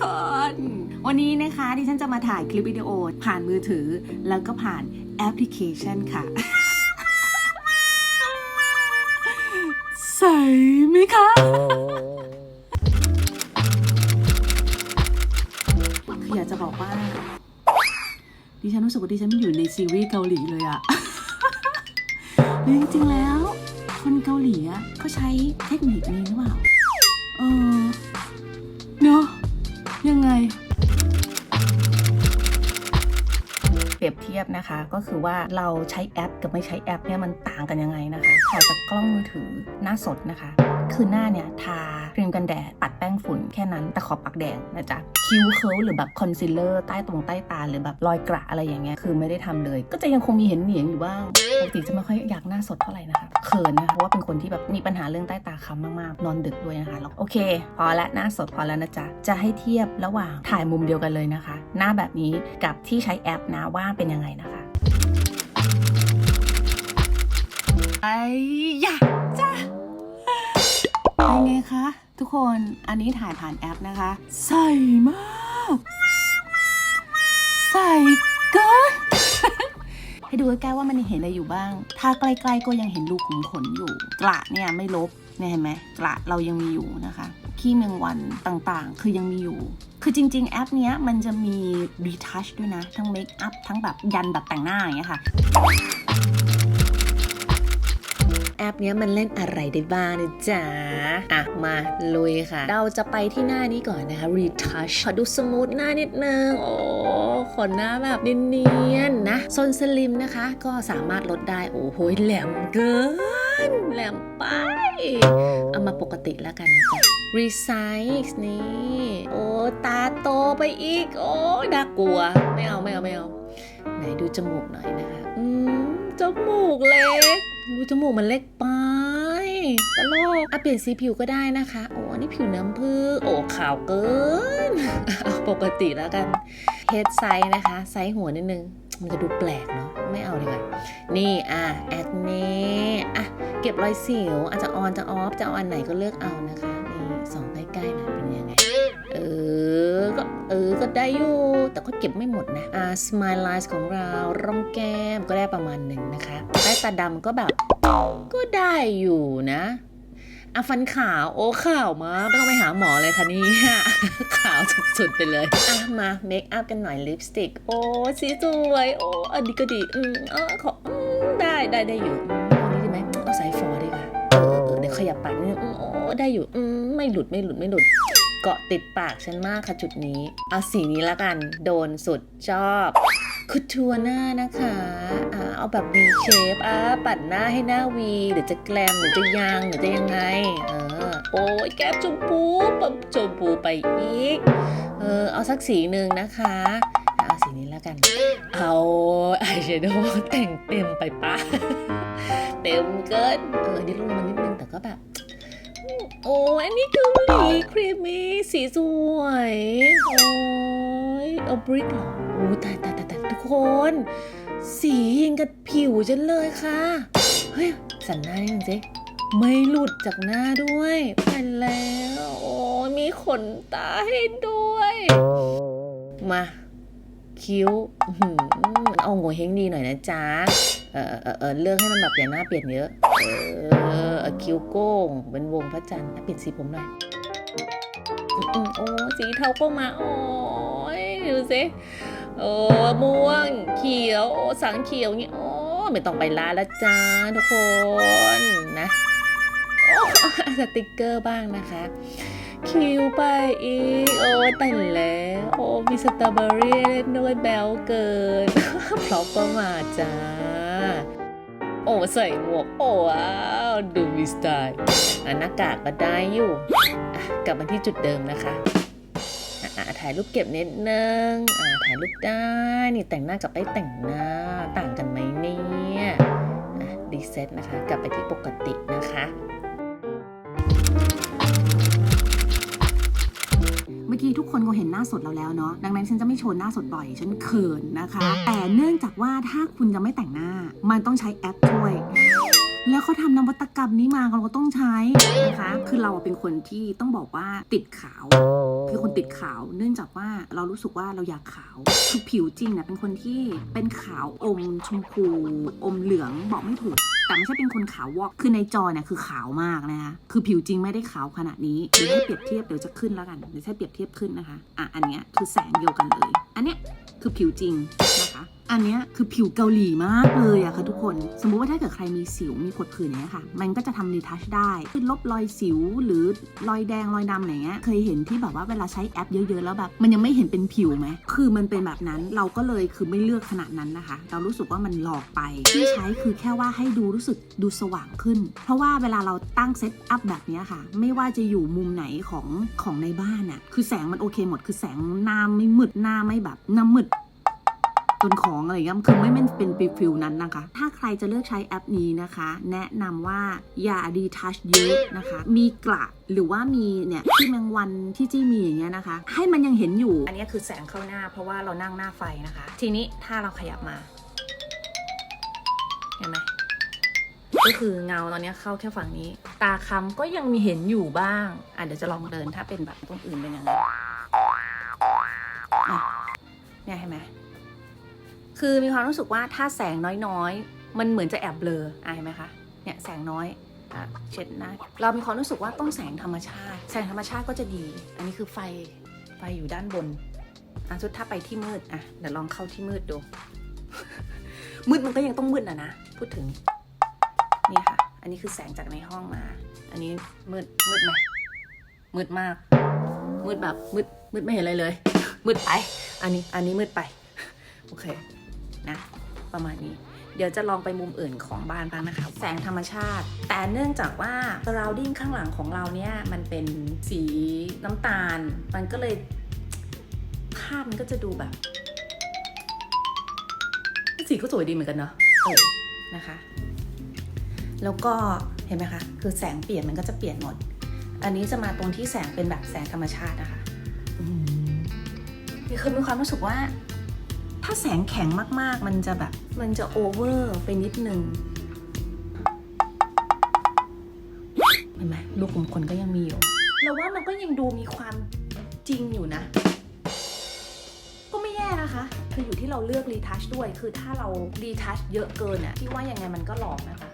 คน วันนี้นะคะดิฉันจะมาถ่ายคลิปวิดีโอผ่านมือถือ แล้วก็ผ่านแอปพลิเคชันค่ะ ใส่ไหมคะคืออยากจะบอกว่า ดิฉันรู้สึกว่าดิฉันอยู่ในซีรีส์เกาหลีเลยอะหรือจริงๆแล้ว คนเกาหลีอะเขาใช้เทคนิคนี้หรือเปล่า เออ ยบเทียบนะคะ ก็คือว่าเราใช้แอปกับไม่ใช้แอปเนี่ยมันต่างกันยังไงนะคะถ่ายจากกล้องมือถือหน้าสดนะคะ คือหน้าเนี่ยทาครีมกันแดดปัดแป้งฝุ่นแค่นั้นแต่ขอบปากแดงนะจ๊ะคิ้วเคิลหรือแบบคอนซีลเลอร์ใต้ตรงใต้ตาหรือแบบรอยกระอะไรอย่างเงี้ยคือไม่ได้ทำเลย ก็จะยังคงมีเห็นเหนียงอยู่บ้างปกติจะไม่ค่อยอยากหน้าสดเท่าไหร่นะคะเขินนะคะเพราะว่าเป็นคนที่แบบมีปัญหาเรื่องใต้ตาค้ำมากๆ นอนดึกด้วยนะคะแล้วโอเค พอละหน้าสดพอแล้วนะจ๊ะจะให้เทียบระหว่างถ่ายมุมเดียวกันเลยนะคะ หน้าแบบนี้กับที่ใช้แอปนะว่าเป็นยังไงนะคะไอ ทุกคนอันนี้ถ่ายผ่านแอปนะคะ ใส่มาก ใส่เกิน ให้ดูใกล้ๆว่ามันยังเห็นอะไรอยู่บ้าง ถ้าใกล้ๆก็ยังเห็นรูขุมขนอยู่ กระเนี่ยไม่ลบเนี่ยเห็นไหมกระเรายังมีอยู่นะคะขี้แมงวันต่างๆ คือยังมีอยู่ คือจริง ๆ แอปเนี้ยมันจะมี retouch ด้วยนะ ทั้งเมคอัพทั้งแบบยันแบบแต่งหน้าอย่างเงี้ยค่ะ แอปเนี้ยมันเล่นอะไรได้บ้างนะจ๊ะ อะ มาลุยค่ะ เราจะไปที่หน้านี้ก่อนนะคะ retouch ขอดูสมูทหน้านิดนึง โอ้ขนหน้าแบบเนียนๆนะโซนสลิมนะคะ ก็สามารถลดได้ โอ้โหแหลมเกิน แหลมไป เอามาปกติแล้วกันจ๊ะ resize นี่ โอ้ ตาโตไปอีก โอ้น่ากลัว ไม่เอาไม่เอาไม่เอา ไหนดูจมูกหน่อยนะคะ อืม จมูกเล็ก ดูจมูกมันเล็กไปตลกอะเปลี่ยนสีผิวก็ได้นะคะ โอ้อันนี่ผิวน้ำผึ้งโอ้ขาวเกิน เอาปกติแล้วกันเฮดไซส์นะคะ ไซส์หัวนิดนึง มันจะดูแปลกเนาะ ไม่เอาดีกว่า นี่อะแอดเน่อะเก็บรอยสิวอาจจะออนจะออฟจะเอาอันไหนก็เลือกเอานะคะ นี่สองใกล้ๆนะเป็นยังไง เออ ก็เออ ก็ได้อยู่ แต่ก็เก็บไม่หมดนะ อ่า smile lines ของเรา ร่องแก้มก็ได้ประมาณหนึ่งนะคะ ใต้ตาดำก็แบบ ก็ได้อยู่นะอะฟันขาว โอ้ขาวมาไม่ต้องไปหาหมอเลยค่ะนี่ขาวสุดๆไปเลยอะมาเมคอัพกันหน่อยลิปสติก โอ้สีสวยโอ้อันนี้ก็ดีอืมเออขออืมได้ได้ได้อยู่อันนี้ดีไหมเอาสายฟอดีกว่าเออเออเดี๋ยวขยับปากนิดนึงโอ้ได้อยู่อืมไม่หลุดไม่หลุดไม่หลุด เกาะติดปากฉันมากค่ะจุดนี้ เอาสีนี้ละกัน โดนสุดชอบคุทัวหน้านะคะอ่าเอาแบบ V shape อะปัดหน้าให้หน้า V หรือจะแกลมหรือจะยางหรือจะยังไง เออ โอ้ยแก้มชมพูปั๊บชมพูไปอีก เออ เอาสักสีหนึ่งนะคะเอาสีนี้ละกัน เอาอายแชโดว์แต่งเต็มไปปะเต็มเกิน เออนี่ลงมานิดนึงแต่ก็แบบ โอ้อันนี้เกาหลีครีมมี่สีสวย โอ้ยเอาบริกเหรอโอ้ตายตายตายตายทุกคน สียังกับผิวฉันเลยค่ะ เฮ้ย สันหน้านิดนึงสิไม่หลุดจากหน้าด้วยไปแล้ว โอ้มีขนตาให้ด้วย มา คิ้วหือ เอาโงเฮงดีหน่อยนะจ๊ะ เออเออเออเลือกให้มันแบบอย่าหน้าเปลี่ยนเยอะ เออเอาคิ้วโก้ง เป็นวงพระจันทร์เปลี่ยนสีผมหน่อยอืมอืมโอ้สีเทาก็มา โอ้ยดูสิโอ้ม่วง เขียว โอ้สังเขียวงี้โอ้ไม่ต้องไปร้านล้วจ้าทุกคนนะสติกเกอร์บ้างนะคะ คิวไปอีก โอ้แต่งแล้ว โอ้มีสตรอเบอรี่เล่นด้วยแบลเกิน พร็อพก็มาจ้า โอ้ใส่หมวก โอ้ว้าวดูมีสไตล์อะหน้ากากก็ได้อยู่กลับมาที่จุดเดิมนะคะอะถ่ายรูปเก็บนิดนึงอะถ่ายรูปได้ นี่แต่งหน้ากับไม่แต่งหน้าต่างกันไหมเนี่ยอะรีเซ็ตนะคะ กลับไปที่ปกตินะคะ เมื่อกี้ทุกคนคงเห็นหน้าสดเราแล้วเนาะดังนั้นฉันจะไม่โชว์หน้าสดบ่อย ฉันเขินนะคะ แต่เนื่องจากว่าถ้าคุณจะไม่แต่งหน้า มันต้องใช้แอปช่วย แล้วเขาทำนวัตกรรมนี้มาเราก็ต้องใช้นะคะ คือเราเป็นคนที่ต้องบอกว่าติดขาว คือคนติดขาว เนื่องจากว่าเรารู้สึกว่าเราอยากขาวคือผิวจริงเนี่ยเป็นคนที่เป็นขาวอมชมพู อมเหลืองบอกไม่ถูก แต่ไม่ใช่เป็นคนขาววอกคือในจอเนี่ยคือขาวมากนะคะคือผิวจริงไม่ได้ขาวขนาดนี้เดี๋ยวให้เปรียบเทียบเดี๋ยวจะขึ้นแล้วกันเดี๋ยวให้เปรียบเทียบขึ้นนะคะอะอันเนี้ยคือแสงเดียวกันเลย อันเนี้ยคือผิวจริงนะคะ อันนี้คือผิวเกาหลีมากเลยอะค่ะทุกคน สมมุติว่าถ้าเกิดใครมีสิวมีผดผื่นอย่างเนี้ยค่ะ มันก็จะทำรีทัชได้คือลบรอยสิวหรือรอยแดงรอยดำอะไรเงี้ย เคยเห็นที่แบบว่าเวลาใช้แอปเยอะๆแล้วแบบมันยังไม่เห็นเป็นผิวไหม คือมันเป็นแบบนั้นเราก็เลยคือไม่เลือกขนาดนั้นนะคะ เรารู้สึกว่ามันหลอกไป ที่ใช้คือแค่ว่าให้ดูรู้สึกดูสว่างขึ้น เพราะว่าเวลาเราตั้งเซตอัพแบบเนี้ยค่ะ ไม่ว่าจะอยู่มุมไหนของของในบ้านอะคือแสงมันโอเคหมด คือแสงหน้าไม่มืดหน้าไม่แบบหน้ามืด จนของอะไรเงี้ยคือไม่เป็นฟิลนั้นนะคะ ถ้าใครจะเลือกใช้แอปนี้นะคะ แนะนำว่าอย่าดีทัชเยอะนะคะ มีกระหรือว่ามีเนี่ยที่แมงวันที่จี้มีอย่างเงี้ยนะคะ ให้มันยังเห็นอยู่ อันนี้คือแสงเข้าหน้าเพราะว่าเรานั่งหน้าไฟนะคะ ทีนี้ถ้าเราขยับมาเห็นไหมก็คือเงาตอนนี้เข้าแค่ฝั่งนี้ ตาคำก็ยังมีเห็นอยู่บ้างอะเดี๋ยวจะลองเดินถ้าเป็นแบบตรงอื่นเป็นยังไงเนี่ยเห็นไหม คือมีความรู้สึกว่าถ้าแสงน้อยๆ มันเหมือนจะแอบเบลออะเห็นไหมคะ เนี่ยแสงน้อยเช็ดหน้าเรามีความรู้สึกว่าต้องแสงธรรมชาติ แสงธรรมชาติก็จะดี อันนี้คือไฟ ไฟอยู่ด้านบน อะสุดถ้าไปที่มืด อะ เดี๋ยวลองเข้าที่มืดดู มืดมันก็ยังต้องมืดนะนะ พูดถึง นี่ค่ะ อันนี้คือแสงจากในห้องมา อันนี้มืด มืดไหมมืดมาก มืดแบบมืด มืดไม่เห็นอะไรเลย มืดไป อันนี้ อันนี้มืดไป โอเค นะ ประมาณนี้ เดี๋ยวจะลองไปมุมอื่นของบ้านบ้างนะคะ แสงธรรมชาติ แต่เนื่องจากว่า surrounding ข้างหลังของเราเนี่ย มันเป็นสีน้ำตาล มันก็เลย ภาพมันก็จะดูแบบ สีก็สวยดีเหมือนกันเนาะเออนะคะ แล้วก็เห็นไหมคะ คือแสงเปลี่ยนมันก็จะเปลี่ยนหมด อันนี้จะมาตรงที่แสงเป็นแบบแสงธรรมชาตินะคะอืมคือมีความรู้สึกว่า ถ้าแสงแข็งมากๆ มันจะแบบ มันจะโอเวอร์ไปนิดนึงเห็นไหมลูกขุมขนก็ยังมีอยู่เราว่ามันก็ยังดูมีความจริงอยู่นะ ก็ไม่แย่นะคะ คืออยู่ที่เราเลือกรีทัชด้วย คือถ้าเรารีทัชเยอะเกินอะที่ว่ายังไงมันก็หลอกนะคะ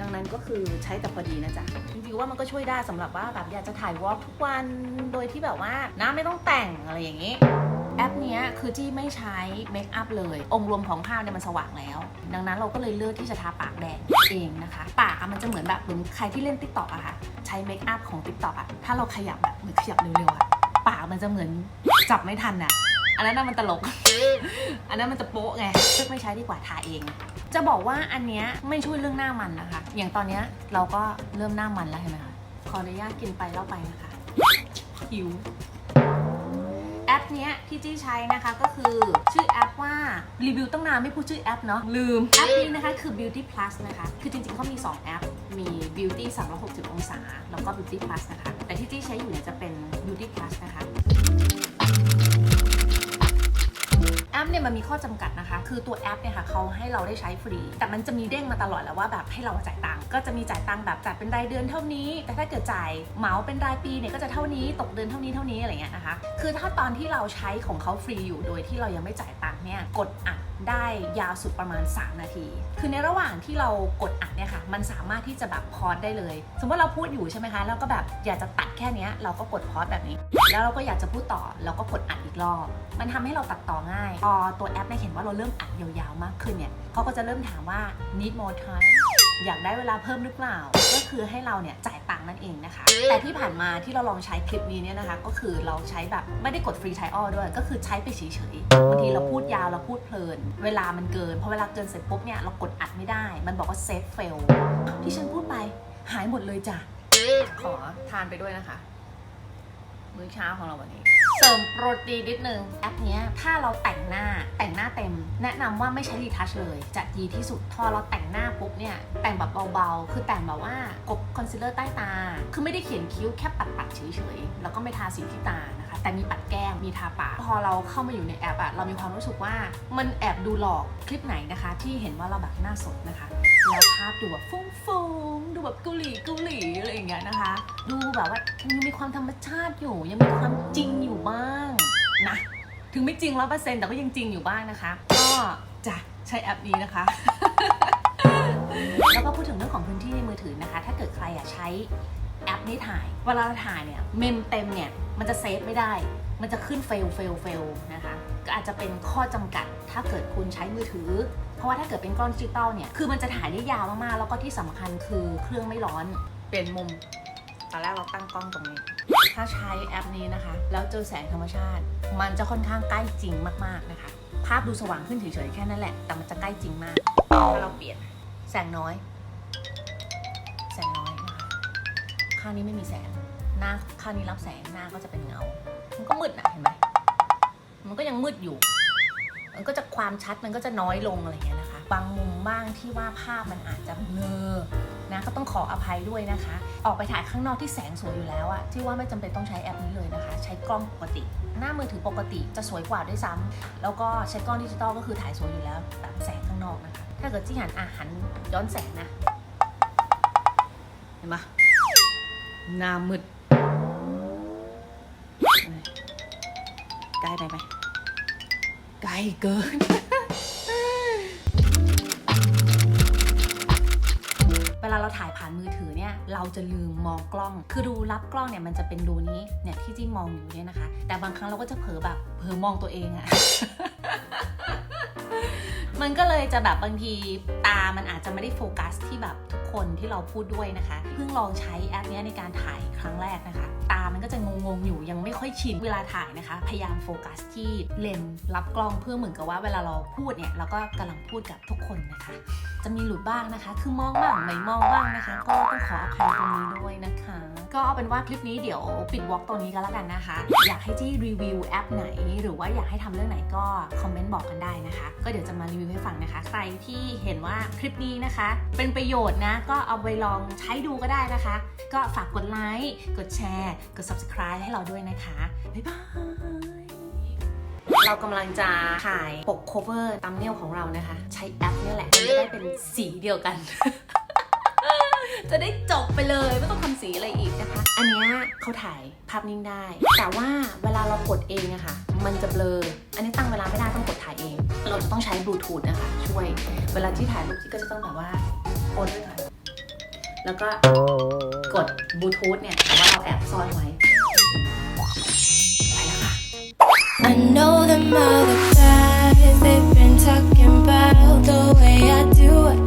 ดังนั้นก็คือใช้แต่พอดีนะจ๊ะ จริงๆว่ามันก็ช่วยได้สำหรับว่าแบบอยากจะถ่ายวอล์กทุกวัน โดยที่แบบว่าหน้าไม่ต้องแต่งอะไรอย่างนี้ แอปนี้คือจี้ไม่ใช้เมคอัพเลย องค์รวมของภาพเนี่ยมันสว่างแล้ว ดังนั้นเราก็เลยเลือกที่จะทาปากแดงเองนะคะ ปากมันจะเหมือนแบบเหมือนใครที่เล่นติ๊กต็อกอะค่ะ ใช้เมคอัพของติ๊กต็อกอะถ้าเราขยับแบบเหมือนขยับเร็วๆอะปากมันจะเหมือนจับไม่ทันอะอันนั้นมันตลก อันนั้นมันจะโป๊ะไงเลือกไม่ใช้ดีกว่าทาเอง จะบอกว่าอันเนี้ยไม่ช่วยเรื่องหน้ามันนะคะ อย่างตอนเนี้ยเราก็เริ่มหน้ามันแล้วเห็นไหมคะ ขออนุญาตกินไปเล่าไปนะคะหิว ปเนี้ยที่จี้ใช้นะคะก็คือชื่อแอปว่ารีวิวตั้งนานไม่พูดชื่อแอปเนาะลืม แอปนี้นะคะคือ Beauty Plus นะคะ คือจริงๆเขามี 2 แอป มี Beauty 360 องศา แล้วก็ Beauty Plus นะคะ แต่ที่จี้ใช้อยู่เนี่ยจะเป็น มันมีข้อจำกัดนะคะ คือตัวแอปเนี่ยค่ะเขาให้เราได้ใช้ฟรี แต่มันจะมีเด้งมาตลอดแล้วว่าแบบให้เราจ่ายตังค์ก็จะมีจ่ายตังค์แบบจ่ายเป็นรายเดือนเท่านี้ แต่ถ้าเกิดจ่ายเหมาเป็นรายปีเนี่ยก็จะเท่านี้ตกเดือนเท่านี้เท่านี้อะไรเงี้ยนะคะ คือถ้าตอนที่เราใช้ของเขาฟรีอยู่โดยที่เรายังไม่จ่ายตังค์เนี่ยกดอัด ได้ยาวสุดประมาณ 3 นาที คือในระหว่างที่เรากดอัดเนี่ยค่ะ มันสามารถที่จะแบบพอดได้เลย สมมติเราพูดอยู่ใช่ไหมคะ แล้วก็แบบอยากจะตัดแค่นี้เราก็กดพอดแบบนี้ แล้วเราก็อยากจะพูดต่อเราก็กดอัดอีกรอบ มันทำให้เราตัดต่อง่าย พอตัวแอปเนี่ยเห็นว่าเราเริ่มอัดยาวๆมากขึ้นเนี่ยเขาก็จะเริ่มถามว่า need more time อยากได้เวลาเพิ่มหรือเปล่า คือให้เราเนี่ยจ่ายตังค์นั่นเองนะคะ แต่ที่ผ่านมาที่เราลองใช้คลิปนี้เนี่ยนะคะ ก็คือเราใช้แบบไม่ได้กดฟรีไทออด้วย ก็คือใช้ไปเฉยๆบางทีเราพูดยาวเราพูดเพลิน เวลามันเกินพอเวลาเกินเสร็จปุ๊บเนี่ยเรากดอัดไม่ได้ มันบอกว่าเซฟเฟลที่ฉันพูดไปหายหมดเลยจ้ะขอทานไปด้วยนะคะ มื้อเช้าของเราวันนี้ สริมโปรตีนนิดนึงแอปนี้ถ้าเราแต่งหน้าแต่งหน้าเต็ม แนะนำว่าไม่ใช้รีทัชเลยจะดีที่สุดพอเราแต่งหน้าปุ๊บเนี่ยแต่งแบบเบาๆ คือแต่งแบบว่ากบคอนซีลเลอร์ใต้ตา คือไม่ได้เขียนคิ้วแค่ปัดๆเฉยๆแล้วก็ไม่ทาสีที่ตานะคะ แต่มีปัดแก้มมีทาปากพอเราเข้ามาอยู่ในแอปอะเรามีความรู้สึกว่ามันแอบดูหลอกคลิปไหนนะคะ ที่เห็นว่าเราแบบหน้าสดนะคะแล้วภาพดูแบบฟุ้งๆ ดูแบบเกาหลีเกาหลีอะไรอย่างเงี้ยนะคะ ดูแบบว่ายังมีความธรรมชาติอยู่ ยังมีความจริงอยู่บ้างนะถึงไม่จริงร้อยเปอร์เซ็นต์แต่ก็ยังจริงอยู่บ้างนะคะ ก็จะใช้แอปนี้นะคะ แล้วก็พูดถึงเรื่องของพื้นที่ในมือถือนะคะ ถ้าเกิดใครอยากใช้แอปนี้ถ่าย เวลาเราถ่ายเนี่ยเมมเต็มเนี่ยมันจะเซฟไม่ได้ มันจะขึ้นเฟลเฟลเฟลนะคะ ก็อาจจะเป็นข้อจำกัด ถ้าเกิดคุณใช้มือถือ เพราะว่าถ้าเกิดเป็นกล้องดิจิตอลเนี่ย คือมันจะถ่ายได้ยาวมากๆ แล้วก็ที่สำคัญคือเครื่องไม่ร้อน เปลี่ยนมุม ตอนแรกเราตั้งกล้องตรงนี้ ถ้าใช้แอปนี้นะคะ แล้วเจอแสงธรรมชาติ มันจะค่อนข้างใกล้จริงมากๆนะคะ ภาพดูสว่างขึ้นเฉยๆแค่นั้นแหละ แต่มันจะใกล้จริงมาก ถ้าเราเปลี่ยน แสงน้อย แสงน้อยนะคะ ข้างนี้ไม่มีแสง หน้าข้างนี้รับแสง หน้าก็จะเป็นเงา มันก็มืดนะเห็นไหมมันก็ยังมืดอยู่ มันก็จะความชัดมันก็จะน้อยลงอะไรอย่างเงี้ยนะคะ บางมุมบ้างที่ว่าภาพมันอาจจะเบลอนะก็ต้องขออภัยด้วยนะคะ ออกไปถ่ายข้างนอกที่แสงสวยอยู่แล้วอะที่ว่าไม่จำเป็นต้องใช้แอปนี้เลยนะคะ ใช้กล้องปกติ หน้ามือถือปกติจะสวยกว่าด้วยซ้ำแล้วก็ใช้กล้องดิจิตอลก็คือถ่ายสวยอยู่แล้วตามแสงข้างนอกนะคะ ถ้าเกิดที่หันอาหันย้อนแสงนะเห็นปะหน้ามืดใกล้ไปไหม ใกลเกิน เวลาเราถ่ายผ่านมือถือเนี่ยเราจะลืมมองกล้อง คือดูรับกล้องเนี่ยมันจะเป็นดูนี้เนี่ยที่จิ้มมองอยู่เนี่ยนะคะ แต่บางครั้งเราก็จะเผลอแบบเผลอมองตัวเองอะ มันก็เลยจะแบบบางทีตามันอาจจะไม่ได้โฟกัสที่แบบทุกคนที่เราพูดด้วยนะคะ เพิ่งลองใช้แอปเนี้ยในการถ่าย รั้งแรกนะคะ ตามันก็จะงงๆอยู่ยังไม่ค่อยชินเวลาถ่ายนะคะ พยายามโฟกัสที่เลนส์รับกล้องเพื่อเหมือนกับว่าเวลาเราพูดเนี่ยเราก็กำลังพูดกับทุกคนนะคะ จะมีหลุดบ้างนะคะ คือมองบ้างไม่มองบ้างนะคะ ก็ต้องขออภัยตรงนี้ด้วยนะคะ ก็เอาเป็นว่าคลิปนี้เดี๋ยวปิดวอล์กตรงนี้ก็แล้วกันนะคะ อยากให้จี้รีวิวแอปไหน หรือว่าอยากให้ทำเรื่องไหนก็คอมเมนต์บอกกันได้นะคะ ก็เดี๋ยวจะมารีวิวให้ฟังนะคะ ใครที่เห็นว่าคลิปนี้นะคะ เป็นประโยชน์นะก็เอาไปลองใช้ดูก็ได้นะคะ ก็ฝากกดไลค์กดแชร์กด subscribe ให้เราด้วยนะคะ บ๊ายบายเรากำลังจะถ่ายปก cover ตามเนียของเรานะคะ ใช้แอปนี่แหละจะได้เป็นสีเดียวกัน จะได้จบไปเลยไม่ต้องทำสีอะไรอีกนะคะ อันนี้เขาถ่ายภาพนิ่งได้ แต่ว่าเวลาเรากดเองอะค่ะ มันจะเบลอ อันนี้ตั้งเวลาไม่ได้ต้องกดถ่ายเอง เราจะต้องใช้บลูทูธนะคะช่วย เวลาที่ถ่ายรูปที่ก็จะต้องแบบว่าโอนด้วยก่อนแล้วก็กดบลูทูธเนี่ยแต่ว่าเราแอบซ่อนไว้ ไปแล้วค่ะ I know them other guys, they've been talking about the way I do it.